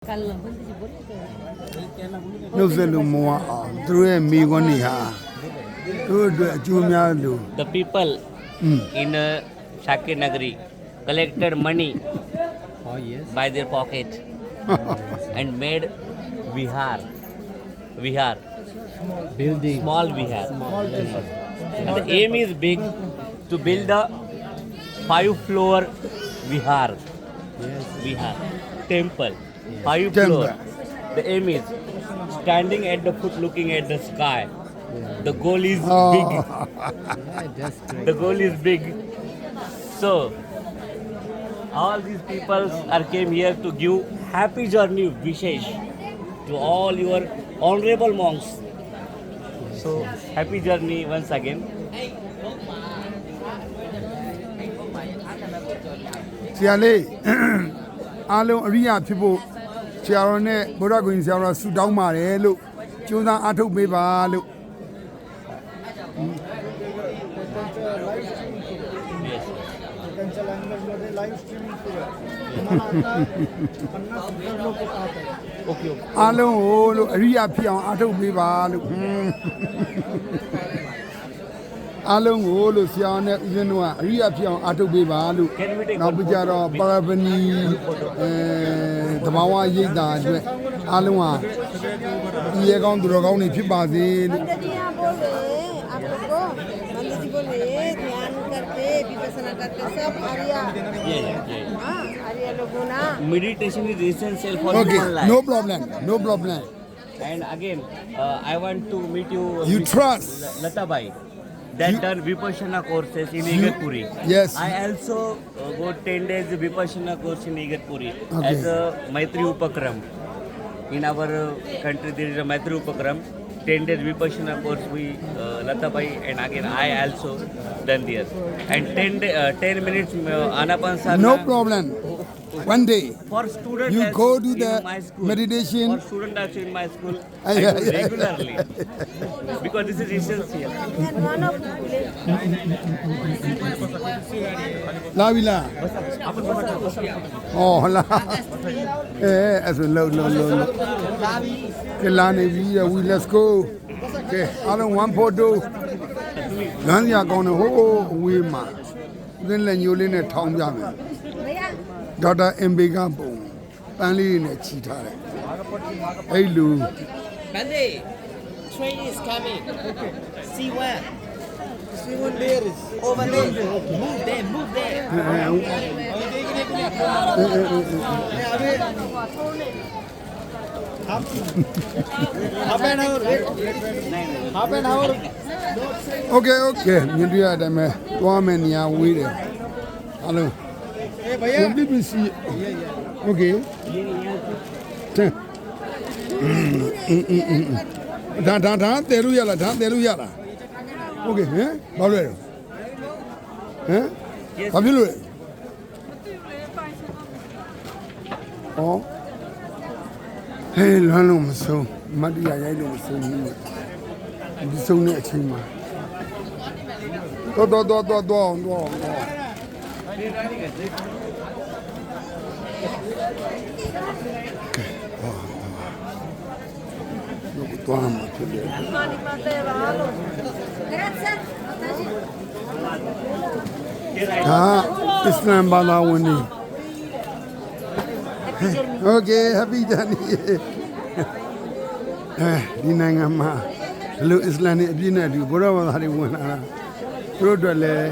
နှုတ်ဆက်လို့မဝအောင်သူတို့ရဲ့မိခွန်းတွေဟာသူတို့အတွက်အကျိုးများလို့ The people อืม in uh, Shakir Nagari collected money by their pocket and made vihar. Vihar. building Small vihar. And the aim is big to build a five floor vihar. Vihar. Temple. Five Temple. floor. The aim is standing at the foot looking at the sky. The goal is big. yeah, that's great the goal is big so all these people are came here to give happy journey vishesh to all your honorable monks so happy journey once again ဆရာလေးအားလုံးအရိယာဖြစ်ဖို့ ဆရာတော်နဲ့ဗုဒ္ဓဂုဏ်ဆရာတော်ဆုတောင်းပါတယ်လို့ကျိုးစားအားထုတ်ပေးပါလို့အားလုံးကိုလို့အရိယာဖြစ်အောင်အားထုတ်ပေးပါလို့ အားလုံးကိုလို့ဆရာနဲ့ဦးဇင်းတို့ကအရိယာဖြစ်အောင်အားထုတ်ပေးပါလို့နောက်ပြကြတော့ပါရပဏီအဲတဘာဝရိတ်တာအတွက်အားလုံးဟာဒီရေကောင်းသူတော်ကောင်းတွေဖြစ်ပါစေလို့ meditation is essential for okay, human life. No problem. No problem. And again, uh, I want to meet you. You trust. Lata Bhai. That You- done vipassana courses in You- igatpuri yes. I also uh, go 10 days Vipassana course in Igatpuri Okay. as a Maitri Upakram. In our uh, country, there is a Maitri Upakram. 10 days Vipassana course we uh, Latabai and again I also done there. And 10 day, uh, 10 minutes uh, Anapanasana. No problem. One day. For students, You go to the school. meditation. For students also in my school, I yeah, do yeah. regularly because this is essential. Yang mana boleh? လာပြီလားဟောဟလာအဲအဲ့ဆိုလှုပ်လှုပ်လှုပ်လှုပ်ကဲလာနေပြီရ we let's go ကဲအားလုံး1 photo လမ်းစရာကောင်းတယ်ဟိုးအဝေးမှာဦးသင်းလက်ညိုးလေးနဲ့ထောင်းပြမယ် Bayar. ဒေါက်တာအင်ဘေကပုံပန်းလေးတွေနဲ့ချီထားတယ်အဲ့လူ Bande, train is coming. See where? Someone there is over there. Move there, move there. Half, half an hour. Half an hour. Okay, okay. မြင်တွေ့ရတဲ့အတိုင်းပဲသွားမယ်နေရာဝေးတယ်။အားလုံး Hey, भैया. BBC. Okay. ဒါဒါဒါတဲလို့ရလားဒါတဲလို့ရလား โอเคဟမ်ဘာလို့လဲဟမ်ဘာဖြစ်လို့လဲဩဟဲ့လွမ်းလို့မဆုံးမတ်တရားရိုက်လို့မဆုံးဘူးဒီဆုံးတဲ့အချိန်မှာတော့တော့တော့တော့တော့တော့သွားမှာဖြစ်တယ် ဒါအစ္စလမ်ဘာသာဝင်တွေ Okay happy journey အဲဒီနိုင်ငံမှာဒီလိုအစ္စလမ်တွေအပြည့်နဲ့အတူဘုရားဘာသာတွေဝင်လာတာသူတို့အတွက်လည်း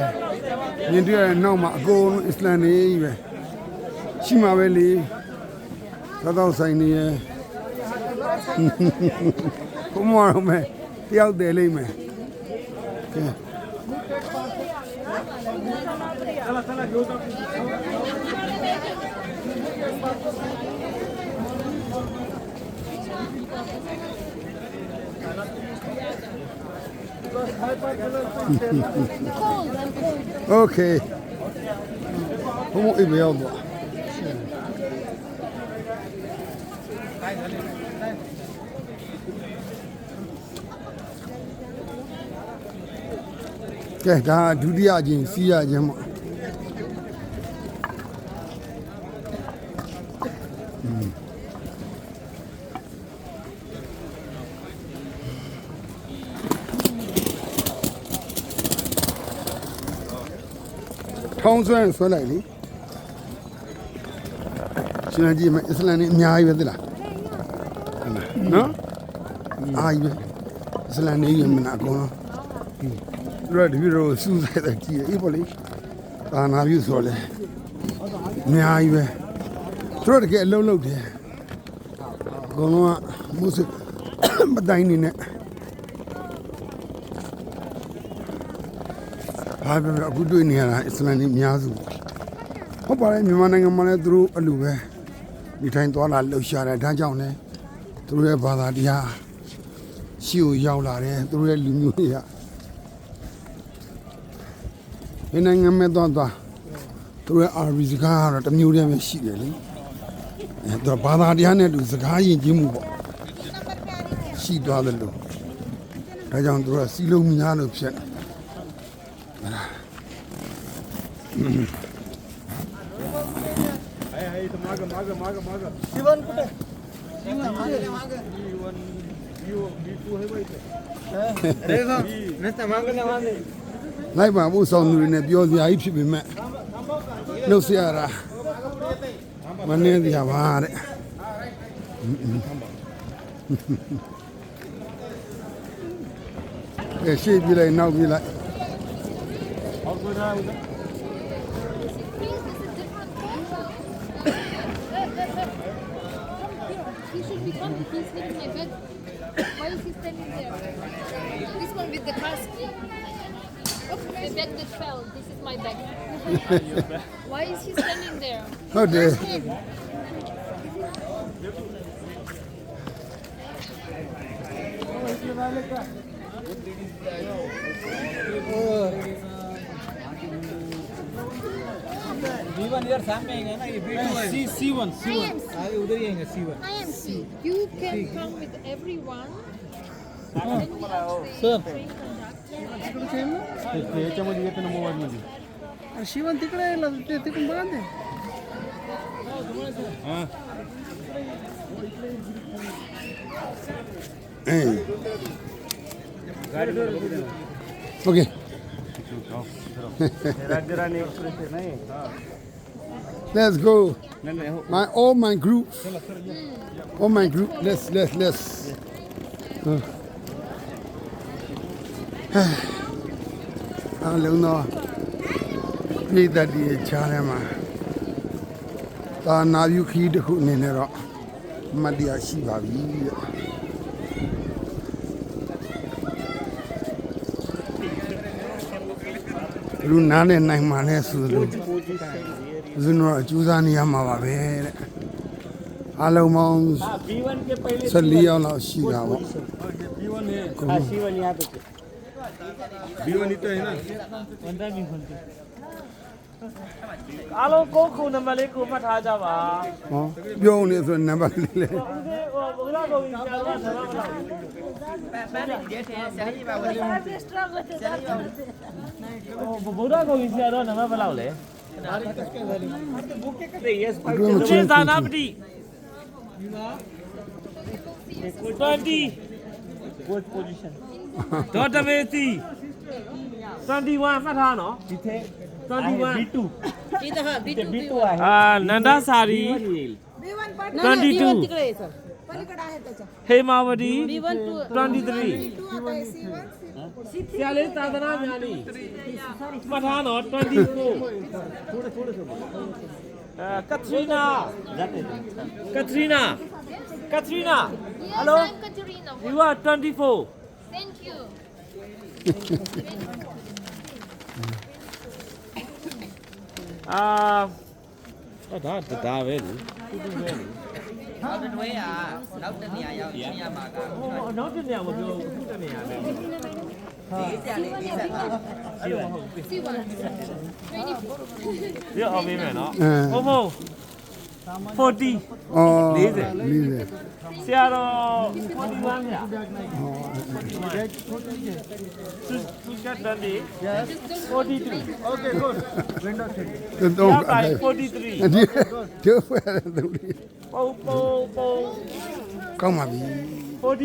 မြင်တွေ့ရတဲ့နောက်မှာအကုန်လုံးအစ္စလမ်တွေပဲရှိမှာပဲလေသောသောဆိုင်နေရယ်ဘုမောရမယ်တယောက်တည်းလိမ့်မယ် ကဲโอ ကဲဒါဒုတိယအကျင့်စီးရခြင်းပေါ့ထောင်းဆွဲဆွဲလိုက်လေရှင်ကြည့်မယ်အစ္စလမ်နေအများကြီးပဲသိလားနော်အားကြီးပဲအစ္စလမ်နေရမနာအကုန်လုံး ဟင်းတို့ကဒီလိုစူးစိုက်တဲ့ကြည့်အေးပေါ့လေသာနာပြုဆိုလဲအများကြီးပဲသူတို့တကယ်အလုံးလုံးတယ်အကုန်လုံးကမုစစ်မတိုင်းနေနဲ့ဘာပြောလဲအခုတွေ့နေရတာအစ္စလမ်တွေအများစုဟုတ်ပါတယ်မြန်မာနိုင်ငံမှာလည်းသူတို့အလူပဲဒီတိုင်းသွားလာလှုပ်ရှားတယ်ဒါကြောင့်လည်းသူတို့ရဲ့ဘာသာတရားရှိကိုရောက်လာတယ်သူတို့ရဲ့လူမျိုးတွေက ဒီနိုင်ငံမဲ့သွားသွားသူတို့ရဲ့အာရီစကားကတော့တစ်မျိုးတည်းပဲရှိတယ်လေအဲသူတို့ဘာသာတရားနဲ့တူစကားယဉ်ကျေးမှုပေါ့ရှိသွားတယ်လို့ဒါကြောင့်သူတို့ကစီလုံးများလို့ဖြစ်တယ် လိုက်ပါဖို့ဆောင်သူတွေနဲ့ပြောစရာကြီးဖြစ်ပေမဲ့နှုတ်ဆရာတာမနေစရာပါတဲ့အဲရှေ့ပြလိုက်နောက်ပြလိုက်ဟုတ်ကဲ့ဒါ The bag that fell. This is my bag. Why is he standing there? Oh dear. D1 C C1 C1 am C. You can come with everyone. Sir याच्यामध्ये येते ना मोबाईल मध्ये अरे शिवन तिकडे आहे, ते तिकडून बघा ना ते. Hey. Okay. राज्यराणी एक्सप्रेस आहे नाही Let's go. नाही नाही हो My all my group. All my group. Let's let's let's. Uh. အလုံးသောပြိတ္တတည်းချားထဲမှာသာနာပြုခီးတစ်ခုအနေနဲ့တော့မတ်တရားရှိပါပြီတဲ့လူနားနဲ့နိုင်မှလဲဆိုလို့ဇွန်တော့အကျိုးစားနေရမှာပါပဲတဲ့အားလုံးပေါင်း14ရောက်လောက်ရှိတာပေါ့ B1 နဲ့ C1 ရတဲ့ भिवानी तो है ना? बंदा भिवानी आलो को को नंबर ले को मत आ जा बा हाँ। यो ने सो तो नंबर ले ले। ओला को भी चला चला पहले सही को नंबर बुलाओ ले बुक के यस जाना बड़ी 20 good position? ဒေါ်တမေစီ21မှတ်ထားနော်ဒီထဲ21 B2 इथं हा B2 B2 आहे အာနန္ဒစာရီ नाही, 22. B1 तिकडे आहे सर पलीकडे आहे त्याच्याဟေမာဝတီ B1 टू 23 टू आता आहे C1 ဆရာလေးသာသနာညာနေမှတ်ထားနော်24အဲ ကထရီနာကထရီနာကထရီနာ Yes, Hello? I'm Katerina. you are 24 Thank you. အာအဲ့ဒါဒါပဲလေနောက်တစ်တွဲอ่ะနောက်တစ်နေရာရောက်ရှင်းရမှာကဟိုနောက်တစ်နေရာမပြောဘူးခုတစ်နေရာပဲလေးစရာလေးလေးဆက်ပါ See one. ပြအောင်ပေးမယ်နော်အဲဟုတ်ဟုတ် 40 အော်40 40 ဆရာတော်41ဗျာသူကတန်းဒီ42 Okay, good. Window seat. တော့ရောက်အဲ့တိုင်းဒီ43ဒီဖဲတယ်သူလေးပုံပုံပုံကောင်းပါပြီ